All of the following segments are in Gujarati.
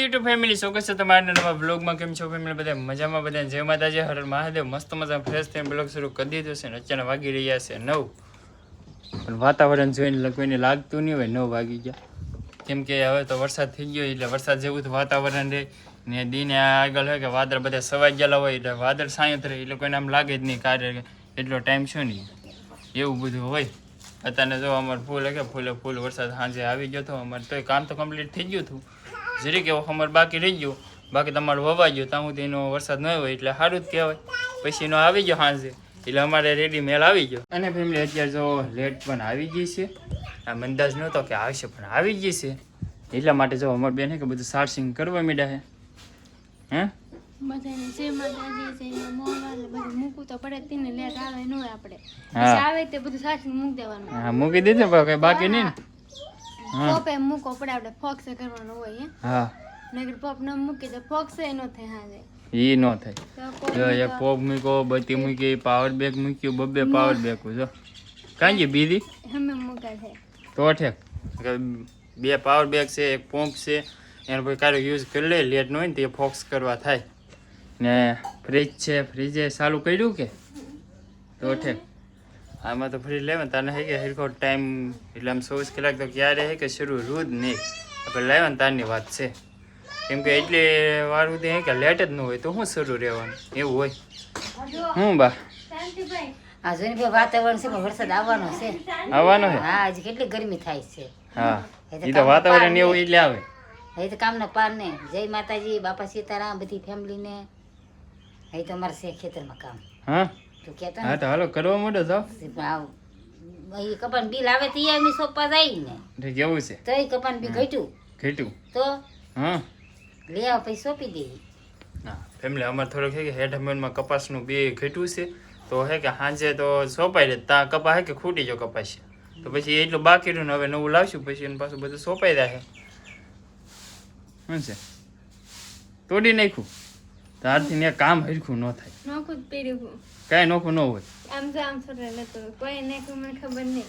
યુટ્યુબ ફેમિલી સ્વાગત છે તમારા નવા બ્લોગમાં કેમ છો ફેમિલી બધા મજામાં? બધા જય માતાજી. હર મહાદેવ. મસ્ત મજા ફ્રેશ થઈને બ્લોગ શરૂ કરી દીધો છે ને અચાનક વાગી રહ્યા છે નવ. પણ વાતાવરણ જોઈને કોઈને લાગતું નહીં હોય, નવ વાગી ગયા. કેમ કે હવે તો વરસાદ થઈ ગયો એટલે વરસાદ જેવું તો વાતાવરણ રહે. ને દિને આગળ હોય કે વાદળ બધા સવાઈ ગયેલા હોય એટલે વાદળ સાયત રહે. એટલે કોઈને આમ લાગે જ નહીં કાર્ય એટલો ટાઈમ શું નહીં. એવું બધું હોય. અત્યારે જો અમારે ફૂલ કે ફૂલે ફૂલ વરસાદ સાંજે આવી ગયો તો અમારે તો કામ તો કમ્પ્લીટ થઈ ગયું હતું. જરીક એવો ખમર બાકી રહી ગયો. બાકી તમારું વવાઈ ગયો. ત્યાં સુધી એનો વરસાદ ન હોય એટલે સારું જ કહેવાય. પછી એનો આવી ગયો સાંજે એટલે અમારે રેડી મેલ આવી ગયો. અને ફેમિલી અત્યારે જો લેટ પણ આવી ગઈ છે. આ અંદાજ નહોતો કે આવશે પણ આવી ગઈ છે. એટલા માટે જો અમારે બેન કે બધું સારસિંગ કરવા માંડ્યા છે હે? બધાને જે માતાજી છે એમાં ને બધું મૂકવું તો પડે જ લેટ આવે ન હોય આપણે. હા. આવે તે બધું સાચી મૂકી દેવાનું. હા મૂકી દીધું પણ બાકી નહીં ને એમ પોપે મૂકો પડે આપણે ફોક્સ કરવાનું હોય હે? હા. નગર પોપ ન મૂકી તો ફોક્સ એ ન થાય હાજે. ઈ ન થાય. જો એક પોપ મૂક્યો બતી મૂકી પાવર બેગ મૂક્યું બબ્બે પાવર બેગ જો. કાંઈ બીજી? હમે મૂકા છે તો ઠેક બે પાવર બેગ છે એક પંપ છે એનો પછી કારો યુઝ કરી લે લેટ ન હોય ને તે ફોક્સ કરવા થાય. ને ફ્રીજ છે ફ્રીજે ચાલુ કર્યું કે? તો ઠેક આમાં તો ફરી લેવાનું તને હે કે હરખો ટાઈમ એટલે આમ ચોવીસ કલાક તો ક્યારે હે કે શરૂ રૂ નહીં. આપણે લેવાનું ને તારની વાત છે. કેમ કે એટલે વાર સુધી હે કે લેટ જ ન હોય તો શું શરૂ રહેવાનું? એવું હોય. હું બા? આ જોઈને વાતાવરણ છે વરસાદ આવવાનો છે. આવવાનો છે હા હજી કેટલી ગરમી થાય છે. હા. એ તો વાતાવરણ એવું એટલે આવે. હવે તો કામના પાર ને જય માતાજી બાપા સીતારામ બધી ફેમિલીને હવે તો અમારે છે ખેતરમાં કામ. હા? તું હા તો હાલો કરવા માંડો જાઓ આવ. એ કપાન બિલ આવે તો એ અમે સોંપવા જાય ને. જવું છે? તો એ કપાન બી ઘટ્યું. ઘેટું તો? હા. લે આવ પછી સોંપી દે. ના ફેમિલી અમારે થોડુંક છે કે હેઠ હમણમાં કપાસનું બે ઘેટું છે. તો હે કે સાંજે તો સોંપાઈ રહે ત્યાં કપા હે કે ખૂટી જો કપાસ. તો પછી એટલું બાકી રહ્યું ને હવે નવું લાવશું પછી એનું પાછું બધું સોંપાઈ રહે શું છે? તોડી નાખ્યું. તો આરથી ને કામ હરખું ન થાય. નોખું જ પહેર્યું કાંઈ નોખું ન હોય. આમ જો આમ છોડે લેતો કોઈ ને મને ખબર નહીં.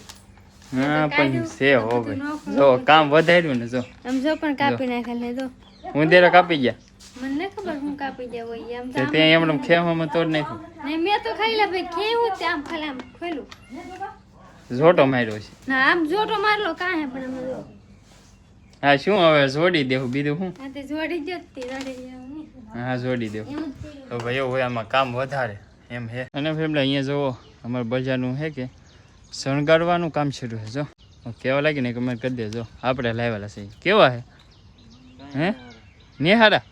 હા પણ છે હો ભાઈ. જો કામ વધાર્યું ને જો. આમ જો પણ કાપી નાખે ને જો. ઉંદેરા કાપી ગયા? મને ખબર હું કાપી દેવો ઈ આમ તો તે આમ ખેવામાં તોડ નાખ્યું. નહીં મેં તો ખાઈ લે ભાઈ ખેવું તે આમ ખાલી આમ ખોલ્યું ઝોટો માર્યો છે. ના આમ જોટો મારલો કાંઈ પણ અમે હા શું હવે જોડી દેવું બીજું તે જોડી જતી જોડી. હા જોડી કર્યું. તો ભાઈ એવું હોય આમાં કામ વધારે. એમ હે. અને ફેમલા અહીંયા જુઓ અમારે બજારનું હે કે શણગારવાનું કામ શરૂ છે જો. કેવા લાગે ને કમેન્ટ કરી દેજો. આપણે લાવેલા છે. કેવા હે? હે? ને હારા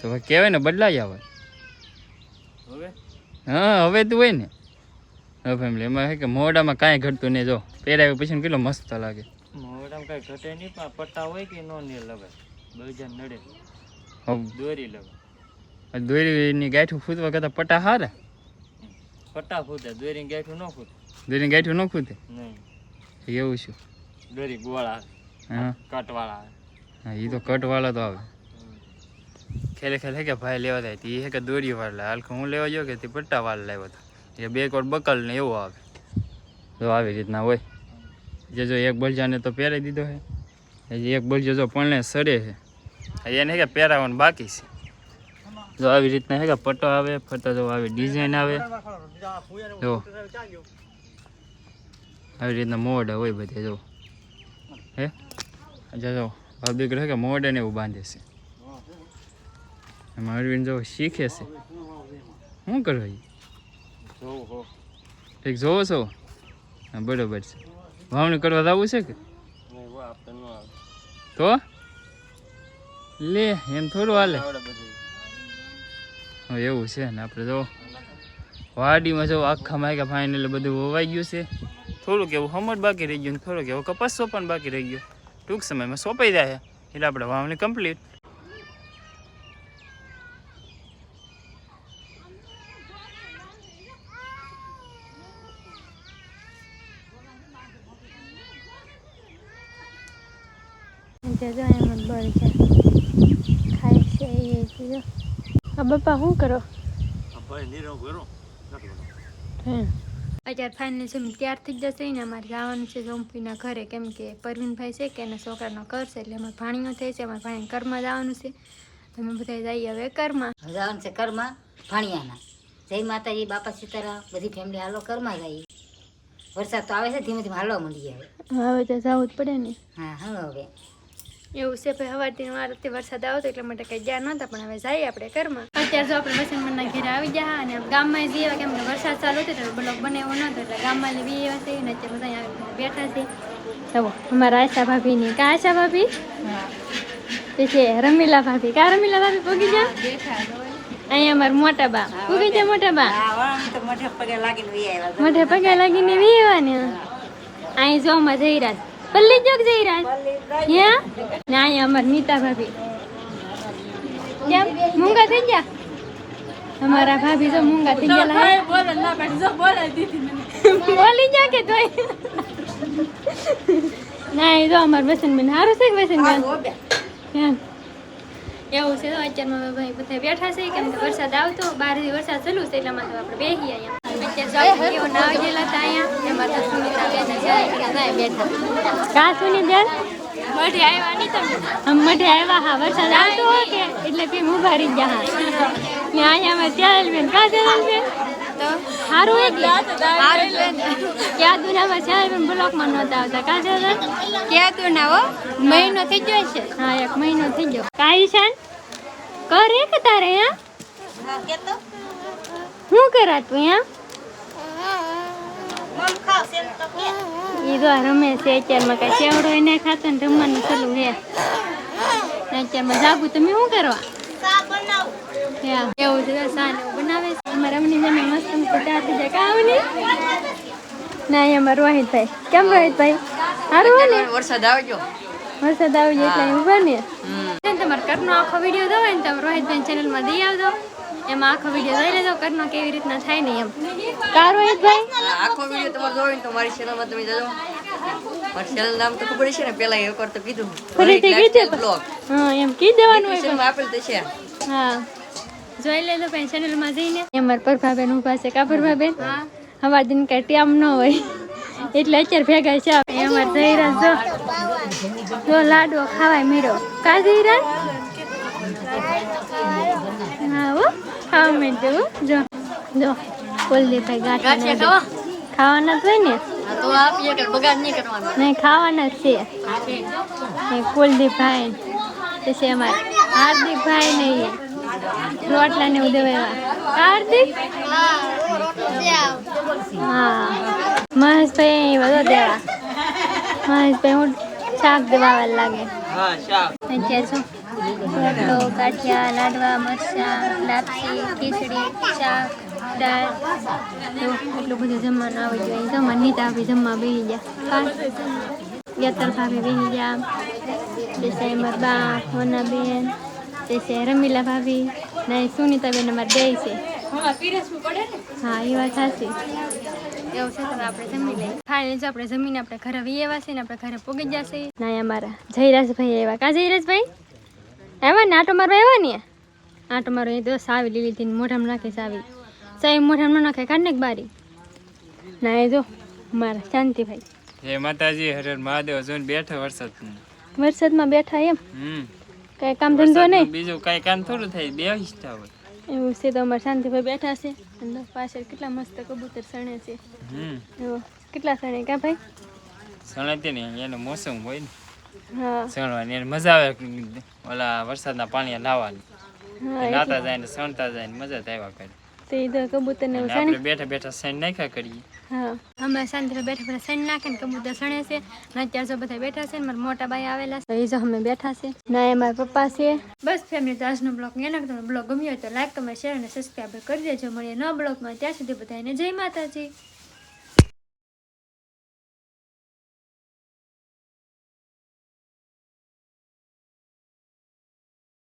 તો ભાઈ કહેવાય ને બદલાઈ આવે હા હવે તું હોય ને. હવે ફેમિલી એમાં હે કે મોઢામાં કાંઈ ઘટતું નહીં જો. પહેરાવ્યું પછી કેટલો મસ્ત લાગે. મોઢામાં કાંઈ ઘટે નહીં પણ પટ્ટા હોય કે નો ને લવે બજાર નડે. દોરી લવે. દોરીની ગાંઠું ફૂટવા કરતા પટા હારા પટ્ટા ફૂટે દોરી ગાંઠું ન ફૂટે. દોરીની ગાંઠું ન ફૂટે? નહીં. એવું શું દોરી ગોળા હા. કટવાળા હા એ તો કટવાળા તો આવે. ખેલે ખેલે કે ભાઈ લેવા જાય? તો એ હે કે દોરી વાળ હાલ હું લેવા ગયો કે તે પટ્ટા વાળ લાવ્યો હતો? એ બે કોટ બકલ ને એવો આવે. તો આવી રીતના હોય. જે જો એક બળજાને તો પહેરાવી દીધો છે એક બળજો જો પણને સડે છે એને કે પહેરાવાનું બાકી છે. જો આવી રીતના હે કે પટ્ટો આવે ફરતા જો આવી ડિઝાઇન આવે. જો. આવી રીતના મોડ હોય બધે જો. હે? જો ભાવ ગ્રહ હે કે મોડ ને એવું બાંધે છે. એમાં અરવિંદ જો શીખે છે. શું કરો એ જોવું એક જોવો છો? હા બરોબર છે. વાવણી કરવા જવું છે કે? તો? લે એમ થોડું હાલે. એવું છે ને આપણે જો વાડીમાં જો આખા માયકા ફાઇનલ બધું વવાઈ ગયું છે. થોડુંક એવું હમર બાકી રહી ગયું ને થોડુંક એવું કપાસ સોપણ બાકી રહી ગયું. ટૂંક સમયમાં સોંપાઈ જાય. એટલે આપણે વાવણી કમ્પ્લીટ તે જો એમ જ બળ છે. છે આ બાપા શું કરો? અત્યારે ફાઇનલ છે ત્યાર થઈ જશે ને અમારે જવાનું છે જમ્પીના ઘરે. કેમ કે પરવીનભાઈ છે કે એના છોકરાનો ઘર છે એટલે અમારે ભાણીઓ થઈ છે અમારે ભાણી ઘરમાં જવાનું છે. તમે બધા જઈએ હવે ઘરમાં. જવાનું છે કરમાં ભાણિયાના. જય માતાજી બાપા સીતારામ બધી ફેમિલી હાલો કરમાં જઈએ. વરસાદ તો આવે છે ધીમે ધીમે હાલવા માંડી હવે. હવે તો જવું જ પડે ને. હા હા હવે. એવું છે ભાઈ સવારથી મારાથી વરસાદ આવતો એટલે માટે કંઈ ગયા નહોતા પણ હવે જઈએ આપણે ઘરમાં. અત્યારે જો આપણે વસંતમનના ઘેર આવી ગયા અને ગામમાં જઈએ કેમ કે વરસાદ ચાલુ હતો એટલે બ્લોક બનાવ્યો નહોતો એટલે ગામમાં લેવી એવા છે ને અત્યારે બધા અહીંયા બેઠા છે. જવો અમારા આશા ભાભીની. કા આશા ભાભી? તે છે રમીલા ભાભી. કા રમીલા ભાભી પોગી જા અહીંયા અમારા મોટા બા. પોગી જા મોટા બા? મોઢે પગે લાગીને વી આવ્યાને અહીં જો માં જયરાજ પલ્લી ચોક જયરાજ યા ના અહીંયા અમાર નીતા ભાભી. કેમ? મૂંગા થઈ ગયા? અમારા ભાભી જો મૂંગા થઈ ગયા બોલી જા કે તોય. ના એ તો અમાર વસનબેન સારું છે કે વસનબેન એમ એવું છે તો અત્યારમાં ભાઈ બધા બેઠા છે કેમ કે વરસાદ આવતો બહારથી વરસાદ ચાલુ છે એટલામાં તો આપણે બેસી અહીંયા બેન છે કા સુનિતા મઢે આવ્યા નહીં તમે? મઢે આવ્યા હા વરસાદ આવતો કે એટલે પી ઊભા રહી ગયા હા ને અહીંયા અમે ચાલ બેન કા ચાલ બેન? સારું ક્યાં દુનામાં ચાલ બેન બ્લોકમાં નહોતા આવતા કા ક્યાં દુના મહિનો થઈ ગયો છે હા એક મહિનો થઈ ગયો. કાંઈ છે કરે કે તારે હા? શું કરા તું અહીંયા ઈ તો રમે છે અત્યારમાં કઈ ચેવડો એને ખાતો ને રમવાનું ચાલુ હે. અત્યારમાં જાગું તમે શું કરવા? એવું છે? તો સા ને એવું બનાવે છે? અમારે અમની બેને મસ્ત મસ્ત ચા થઈ જાય. કામ નહીં ના અમારા રોહિતભાઈ. કેમ રોહિતભાઈ? સારું ને? વરસાદ આવજો. વરસાદ આવજો એટલે અહીં ઊભા ને છે તમારે કરનો આખો વીડિયો દો ને તમે રોહિતભાઈ ચેનલમાં દઈ આવજો. એમાં આખો વીડિયો જોઈ લેજો કરનો કેવી રીતના થાય ને એમ. કા ભાઈ? આખો વીડિયો તમારે જોઈને તો મારી ચેનલમાં તમે જજો. મારી ચેનલ નામ તો ખબર છે ને પેલા એક વાર તો કીધું. ફરીથી કીધું બ્લોગ હા એમ કી દેવાનું હોય આપેલ તો છે. હા. જોઈ લેજો ભાઈ ચેનલમાં જઈને. અમાર પ્રભાબેન ઊભા છે. કા પ્રભાબેન? હવા દિન કઈ ટાઈમ ન હોય. એટલે અત્યારે ભેગા છે. એમાં જઈ રહ્યા જો. લાડવો ખાવાય મીરો કા જઈ હા હો ખાવા માંડજો જો જો જો કુલદીપભાઈ ગાંઠિયા ખાવાના જ હોય ને? તો આપીએ કે બગાડ નહીં કરવાનો. નહીં ખાવાના જ છે. ને કુલદીપભાઈ. પછી અમારે હાર્દિકભાઈ ને રોટલા ને એવું દેવાય હાર્દિક? હા. મહેશભાઈ એ બધો દેવા. મહેશભાઈ હું શાક દેવા લાગે. હા શાક. અત્યારે શું રોટલો કાઠિયા, લાડવા, મરચાં, લાપસી, ખીચડી, શાક, દાળ. એટલું બધું જમવાનું આવી જોઈએ જમવા નીતા આપી જમવા બેસી ગયા. યતર ભાભી બેસી ગયા. તે મારા બા તે છે રમીલા ભાભી, ને સુનીતાબેન અમારે બે છે. હા, એ વાત સાચી. એવું છે, તો આપણે જમી લઈએ. ફાઇનલ આપણે જમીને આપણે ઘરે વી આવ્યા છે ને આપણે ઘરે પોગી જશે ના અમારા જયરાજભાઈ એવા કા જયરાજભાઈ? આવ્યા ને આટો મારવા આવ્યા ને. આટો મારો એ તો સાવી લીલી હતી મોઢામાં નાખી સાવી સાહેબ મોઢામાં નાખે કાઢ ને બારી. ના એ જો મારા શાંતિભાઈ. હે માતાજી હર મહાદેવ જોઈને બેઠો વરસાદ વરસાદમાં બેઠા એમ? હમ. કઈ કામ ધંધો નહીં? બીજું કઈ કામ થોડું થાય બે હિસ્સા હોય. એવું છે તો અમારે શાંતિભાઈ બેઠા છે. અને પાછળ કેટલા મસ્ત કબૂતર સણે છે. હમ. એવો કેટલા સણે ક્યાં ભાઈ? સણાતી ને એનો મોસમ હોય ને. સણવાની. મજા આવે ઓલા વરસાદના પાણી લાવવાની નાતા જાય ને સણતા જાય ને મજા આવ્યા કરે. તો એ તો કબૂતર ને? આપણે બેઠા બેઠા સણ નાખ્યા કરીએ. હા. અમે શાંતિભાઈ બેઠા બેઠા સણ નાખે ને કબૂતર સણે છે. ને અત્યારે જો બધા બેઠા છે ને મારા મોટા ભાઈ આવેલા છે. એ જો અમે બેઠા છે. ના એ મારા પપ્પા છે. બસ ફેમિલી તો આજનો બ્લોગ એને તમને બ્લોગ ગમ્યો હોય તો લાઈક કમેન્ટ શેર અને સબસ્ક્રાઈબ કરી દેજો. મળીએ નવા બ્લોગમાં. ત્યાં સુધી બધાને જય માતાજી.